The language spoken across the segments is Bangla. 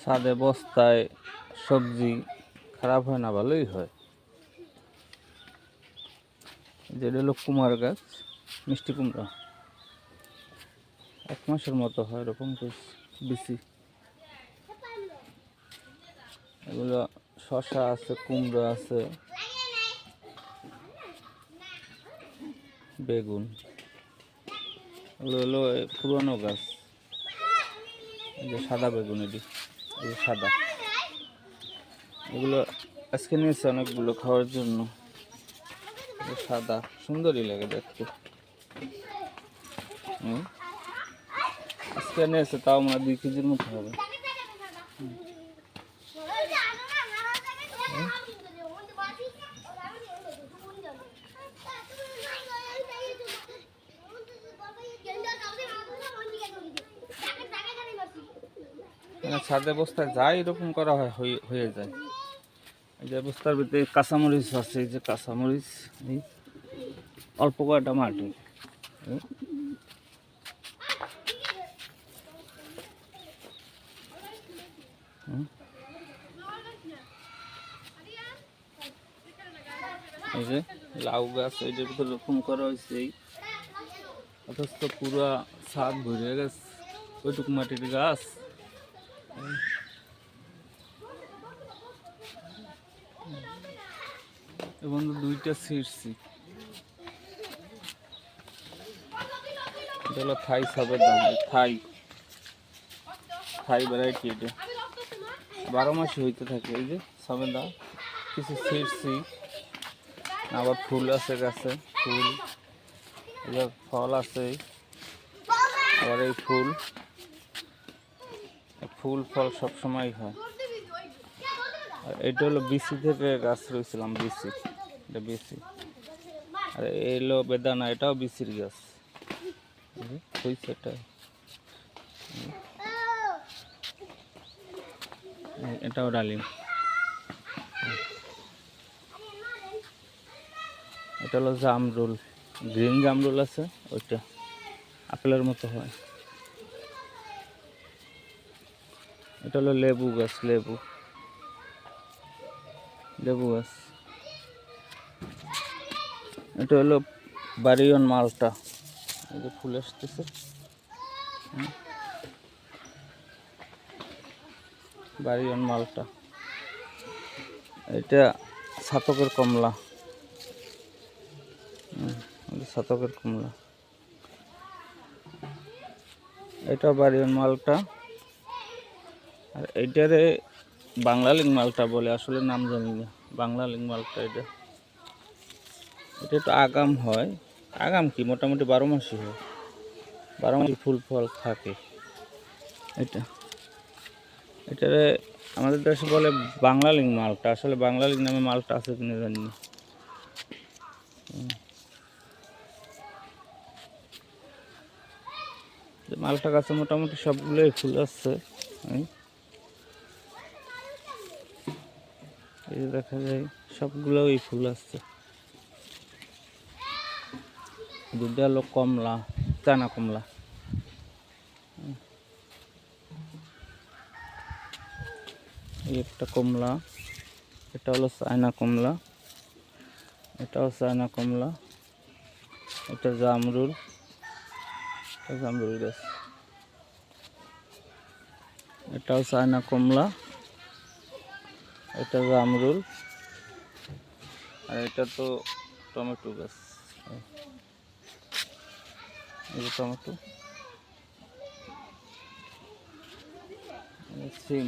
ছাদে বস্তায় সবজি খারাপ হয় না, ভালোই হয়। যেটা হলো কুমার গাছ, মিষ্টি কুমড়া। এক মাসের মতো হয় এরকম বেশ। এগুলো শশা আছে, কুমড়া আছে, বেগুন। এগুলো হলো পুরনো গাছ যে সাদা বেগুন এটি। সাদা। এগুলো আজকে নিয়েছে অনেকগুলো খাওয়ার জন্য। সাদা, সুন্দরই লাগে দেখতে। আজকে নিয়েছে, তাও আমরা দুই কেজির মতো হবে। ছাদে বস্তায় যায় এরকম করা হয়, হয়ে- যায়। এই যে বস্তার ভিতরে কাঁচামরিচ আছে, এই যে কাঁচামরিচ অল্প কয়টা মাটি। এই। যে লাউ গাছ এইটার ভিতরে রোপণ করা হয়েছে, এই অথচ পুরা ছাদ ভরে গেছে। ওইটুকু মাটির গাছ। দুইটা ছিঁড়ছি। এটা হলো থাই সাবের দাম, থাই। থাই ভ্যারাইটি এটা। বারো মাসে হইতে থাকে, এই যে সাবের দাম। কিছু ছিঁড়ছি, আবার ফুল আছে গাছে, ফুল। যে ফল আছে। আবার এই ফুল। ফুল ফল সবসময় হয়। এটা হলো বিসি থেকে গাছ রয়েছিলাম, বিসি। এটা বিসি আর এই হলো বেদানা, এটাও বিসির গাছ। এটা। এটাও ডালিম। এটা হলো জামরুল। গ্রিন জামরুল আছে, ওইটা আপেলের মতো হয়। এটা হলো লেবু গাছ, লেবু। লেবু গাছ। এটা হলো বারিয়ন মালটা। এই যে ফুল আসতেছে। হুম। বাড়িয়ন মালটা। এটা ছাতকের কমলা। ছাতকের কমলা। এটা বারিয়ন মালটা। আর এইটারে বাংলা লিং মালটা বলে, আসলে নাম জানি না। বাংলা লিং মালটা এটা। এটা একটু আগাম হয়। আগাম কি? মোটামুটি বারো মাসই হয়। বারো মাসি ফুল ফল থাকে। এটা, এটারে আমাদের দেশে বলে বাংলা লিং মালটা। আসলে বাংলালিং নামে মালটা আছে কিনা জানি না। মালটা গাছে মোটামুটি সবগুলোই ফুল আসছে এই দেখা যায় সবগুলোই ফুল আসছে দুটা হলো কমলা, চানা কমলা। একটা কমলা, এটা হলো চায়না কমলা, এটাও চায়না কমলা, এটা জামরুল জামরুল গাছ এটাও চায়না কমলা, এটা জামরুল, আর এটা তো টমেটো গাছ এই টমেটো। সিম।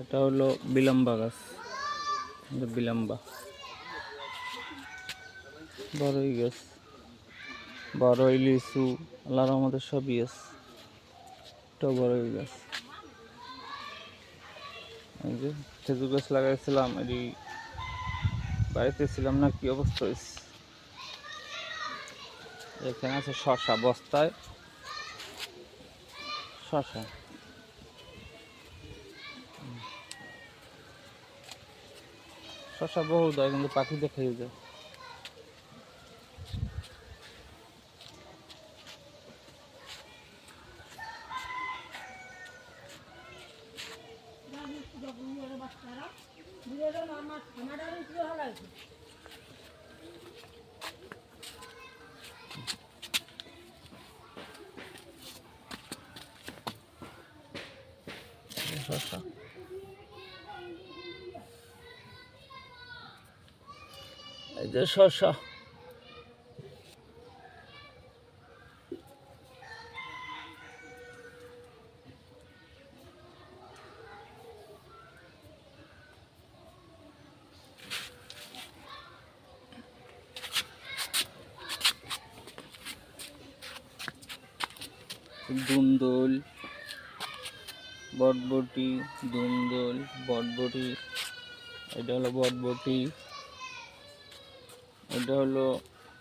এটা হলো বিলম্বা গাছ। বিলম্বা। বড়ই গাছ। বড়ই লিচু। আল্লাহর আমাদের সবই আছে। এটা বড়ই গাছ। এই যে খেজুর গাছ লাগাইছিলাম এটি বাড়িতে ছিলাম না, কি অবস্থা এখানে আছে শশা বস্তায়। শশা? শশা বহু দেয় কিন্তু পাখি দেখে যায়। শশা এই যে শশা। দুন্দুল। বটবটি, দুন্দুল, বটবটি, এটা হলো বটবটি, এটা হলো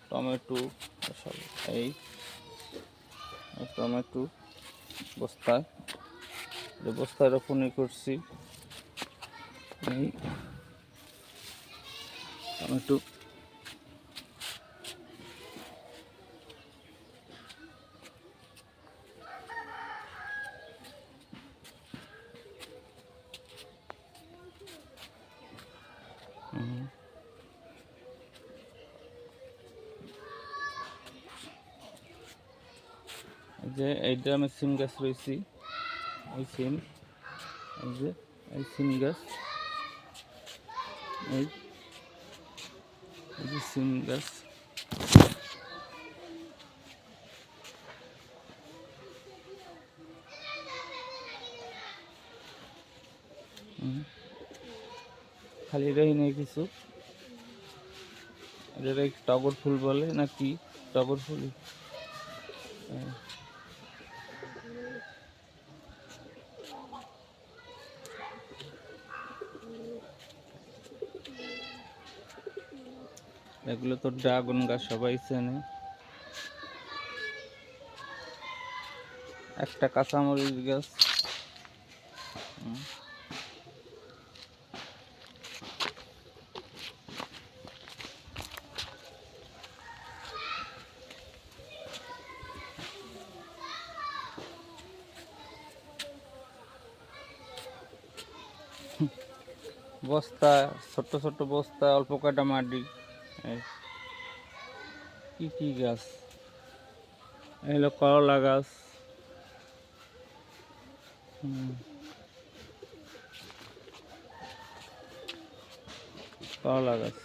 টমেটো এই টমেটো বস্তায় যে বস্তায় রোপণই করছি। এই টমেটো যে এই ড্রামে সিম গাছ রয়েছি। এই সিম, এই যে, এই সিম গাছ এই যে সিম গাছ খালি এটাই নেই কিছু। এটা টগর ফুল বলে নাকি টগর ফুল? হ্যাঁ। এগুলো তো ড্রাগন গাছ, সবাই চেনে। একটা কাঁচামরিচ গাছ। বস্তা, ছোট্ট ছোট্ট বস্তা, অল্প কয়টা মাটি। কি কি গাছ এই হলো করলা গাছ হুম। করলা গাছ